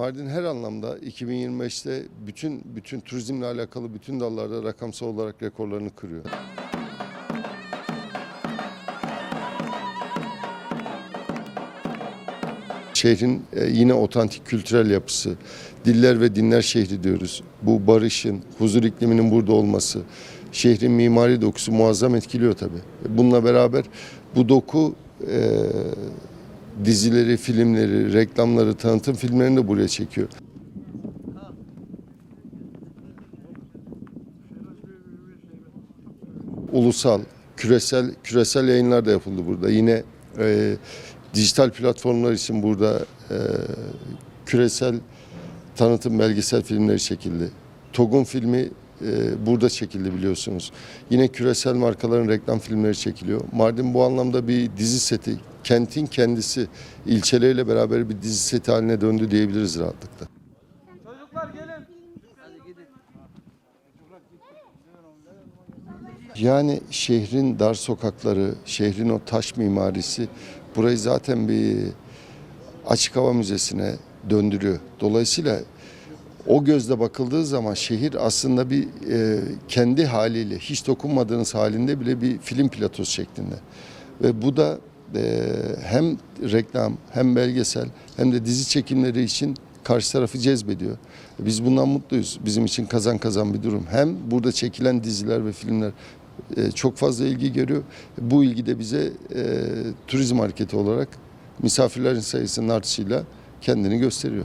Mardin her anlamda 2025'te bütün bütün turizmle alakalı bütün dallarda rakamsal olarak rekorlarını kırıyor. Şehrin e, yine otantik kültürel yapısı, diller ve dinler şehri diyoruz. Bu barışın, huzur ikliminin burada olması, şehrin mimari dokusu muazzam etkiliyor tabii. Bununla beraber bu doku e, dizileri, filmleri, reklamları, tanıtım filmlerini de buraya çekiyor. Ulusal, küresel küresel yayınlar da yapıldı burada. Yine e, dijital platformlar için burada e, küresel tanıtım belgesel filmleri çekildi. TOG'un filmi e, burada çekildi biliyorsunuz. Yine küresel markaların reklam filmleri çekiliyor. Mardin bu anlamda bir dizi seti, kentin kendisi ilçeleriyle beraber bir dizi seti haline döndü diyebiliriz rahatlıkla. Çocuklar gelin. Yani şehrin dar sokakları, şehrin o taş mimarisi burayı zaten bir açık hava müzesine döndürüyor. Dolayısıyla o gözle bakıldığı zaman şehir aslında bir e, kendi haliyle hiç dokunmadığınız halinde bile bir film platosu şeklinde. Ve bu da e, hem reklam hem belgesel hem de dizi çekimleri için karşı tarafı cezbediyor. Biz bundan mutluyuz. Bizim için kazan kazan bir durum. Hem burada çekilen diziler ve filmler e, çok fazla ilgi görüyor. Bu ilgi de bize e, turizm hareketi olarak misafirlerin sayısının artışıyla kendini gösteriyor.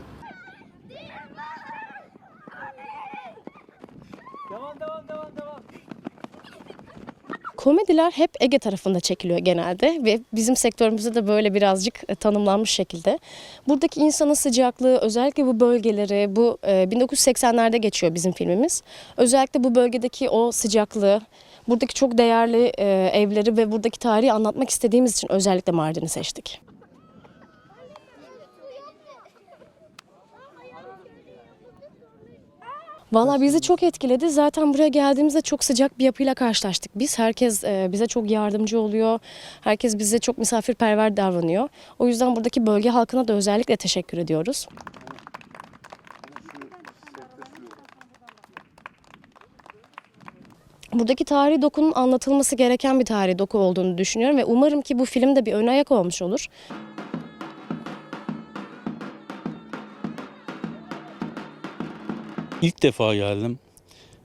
Komediler hep Ege tarafında çekiliyor genelde ve bizim sektörümüzde de böyle birazcık e, tanımlanmış şekilde. Buradaki insanın sıcaklığı, özellikle bu bölgeleri, bu e, 1980'lerde geçiyor bizim filmimiz. Özellikle bu bölgedeki o sıcaklığı, buradaki çok değerli e, evleri ve buradaki tarihi anlatmak istediğimiz için özellikle Mardin'i seçtik. Valla bizi çok etkiledi. Zaten buraya geldiğimizde çok sıcak bir yapıyla karşılaştık. Biz herkes e, bize çok yardımcı oluyor. Herkes bize çok misafirperver davranıyor. O yüzden buradaki bölge halkına da özellikle teşekkür ediyoruz. Buradaki tarihi dokunun anlatılması gereken bir tarihi doku olduğunu düşünüyorum ve umarım ki bu film de bir ön ayak olmuş olur. İlk defa geldim.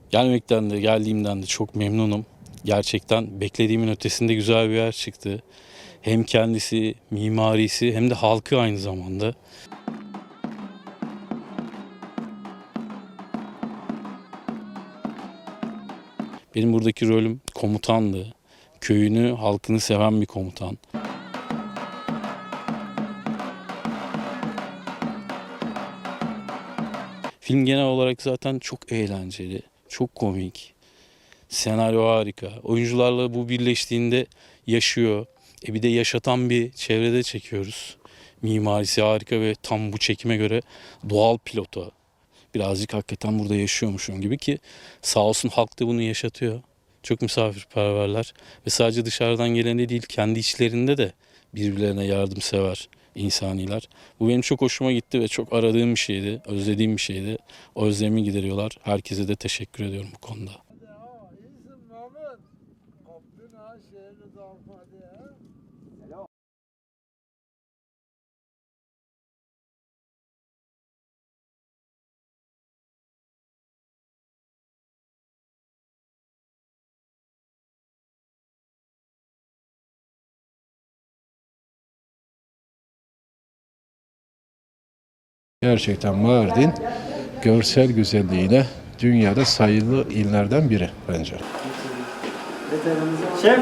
Gelmekten de geldiğimden de çok memnunum. Gerçekten beklediğimin ötesinde güzel bir yer çıktı. Hem kendisi, mimarisi hem de halkı aynı zamanda. Benim buradaki rolüm komutandı. Köyünü, halkını seven bir komutan. Film genel olarak zaten çok eğlenceli, çok komik. Senaryo harika. Oyuncularla bu birleştiğinde yaşıyor. E bir de yaşatan bir çevrede çekiyoruz. Mimarisi harika ve tam bu çekime göre doğal pilota. Birazcık hakikaten burada yaşıyormuşum gibi ki sağ olsun halk da bunu yaşatıyor. Çok misafirperverler ve sadece dışarıdan gelene değil kendi içlerinde de birbirlerine yardımsever insaniler. Bu benim çok hoşuma gitti ve çok aradığım bir şeydi, özlediğim bir şeydi. O özlemi gideriyorlar. Herkese de teşekkür ediyorum bu konuda. Gerçekten Mardin görsel güzelliğiyle dünyada sayılı illerden biri bence. Şef.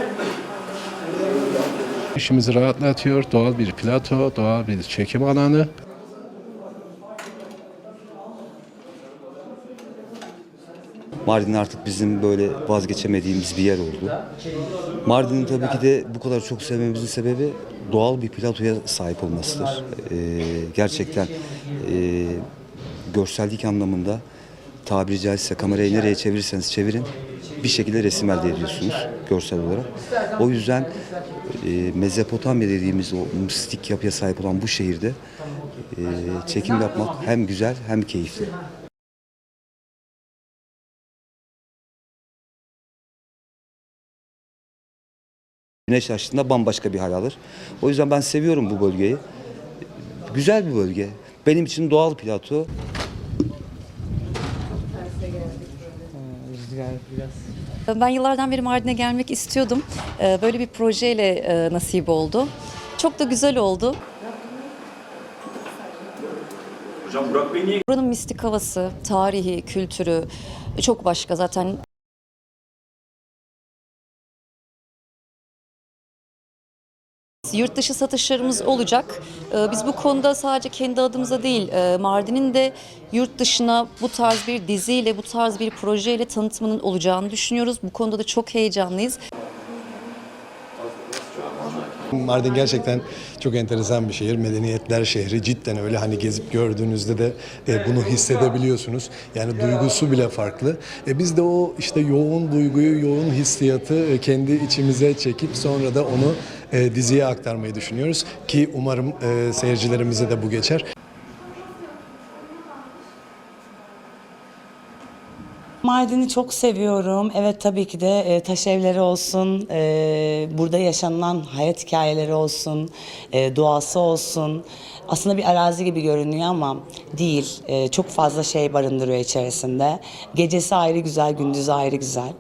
İşimizi rahatlatıyor. Doğal bir plato, doğal bir çekim alanı. Mardin artık bizim böyle vazgeçemediğimiz bir yer oldu. Mardin'i tabii ki de bu kadar çok sevmemizin sebebi doğal bir platoya sahip olmasıdır. Ee, gerçekten e, görsellik anlamında tabiri caizse kamerayı nereye çevirirseniz çevirin bir şekilde resim elde ediyorsunuz görsel olarak. O yüzden e, Mezopotamya dediğimiz o mistik yapıya sahip olan bu şehirde e, çekim yapmak hem güzel hem keyifli. Güneş açtığında bambaşka bir hal alır. O yüzden ben seviyorum bu bölgeyi. Güzel bir bölge. Benim için doğal plato. Ben yıllardan beri Mardin'e gelmek istiyordum. Ee, Böyle bir projeyle e, nasip oldu. Çok da güzel oldu. Buranın mistik havası, tarihi, kültürü çok başka zaten. Yurt dışı satışlarımız olacak. Ee, Biz bu konuda sadece kendi adımıza değil, e, Mardin'in de yurt dışına bu tarz bir diziyle, bu tarz bir projeyle tanıtımının olacağını düşünüyoruz. Bu konuda da çok heyecanlıyız. Mardin gerçekten çok enteresan bir şehir. Medeniyetler şehri cidden öyle hani gezip gördüğünüzde de e, bunu hissedebiliyorsunuz. Yani duygusu bile farklı. E, biz de o işte yoğun duyguyu, yoğun hissiyatı e, kendi içimize çekip sonra da onu e, diziye aktarmayı düşünüyoruz. Ki umarım e, seyircilerimize de bu geçer. Mardin'i çok seviyorum. Evet tabii ki de e, taş evleri olsun, e, burada yaşanılan hayat hikayeleri olsun, e, doğası olsun. Aslında bir arazi gibi görünüyor ama değil. E, çok fazla şey barındırıyor içerisinde. Gecesi ayrı güzel, gündüzü ayrı güzel.